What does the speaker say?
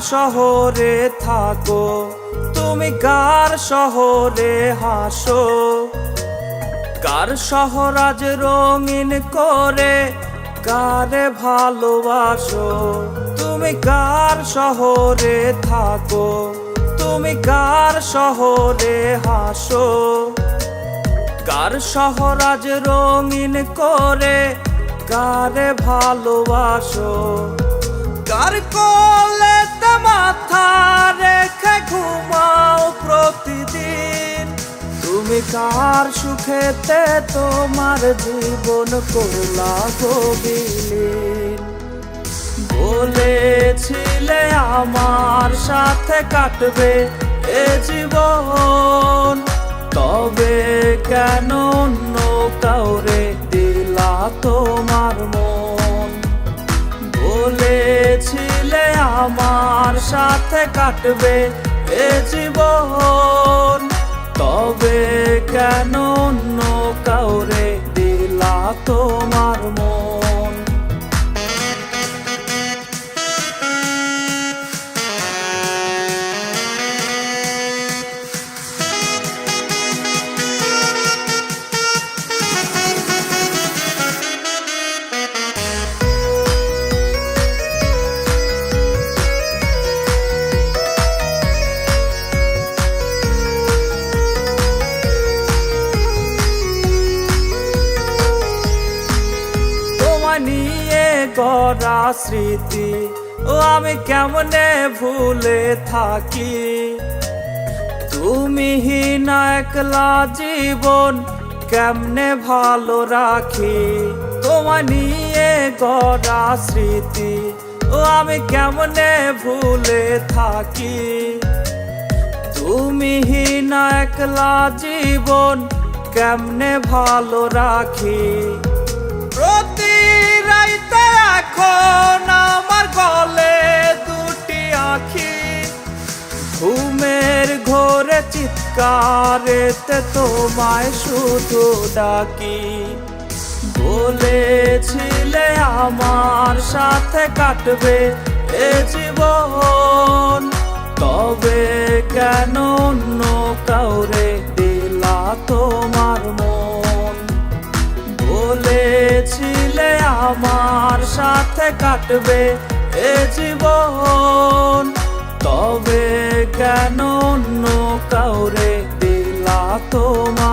শহরে থাকো? তুমি কার শহরে হাসো? কার শহর আজ রঙিন করে? কারে ভালোবাসো? তুমি কার শহরে থাকো? তুমি কার শহরে হাসো? কার শহর আজ রঙিন করে? কারে ভালোবাসো? কার কোলেতে মাথা রেখে ঘুমাও প্রতিদিন। তুমি কার সুখেতে তোমার জীবন কোলা গবিলীন বলেছিলে আমার সাথে কাটবে এ জীবন। তবে কেন অন্য কাউরে দিলা তোমার সাথে কাটবে এ জীবন। তবে কেন অন্য কাউরে দিলা তোমার নিয়ে গড়া স্মৃতি, ও আমি কেমনে ভুলে থাকি? তুমি হিনা একলা জীবন কেমনে ভালো রাখি? তোমায় নিয়ে গড়া স্মৃতি, ও আমি কেমনে ভুলে থাকি? তুমি হিনা একলা জীবন কেমনে ভালো রাখি? ঘুমের ঘোরে চিৎকারেতে তোমায় শুধু ডাকি। বলেছিলে আমার সাথে কাটবে এ জীবন। তবে কেন অন্য কাউরে দিলা তোমার মন? বলেছিলে আমার সাথে কাটবে এ জীবন। কেন অন্য কাউরে দিলা তোমার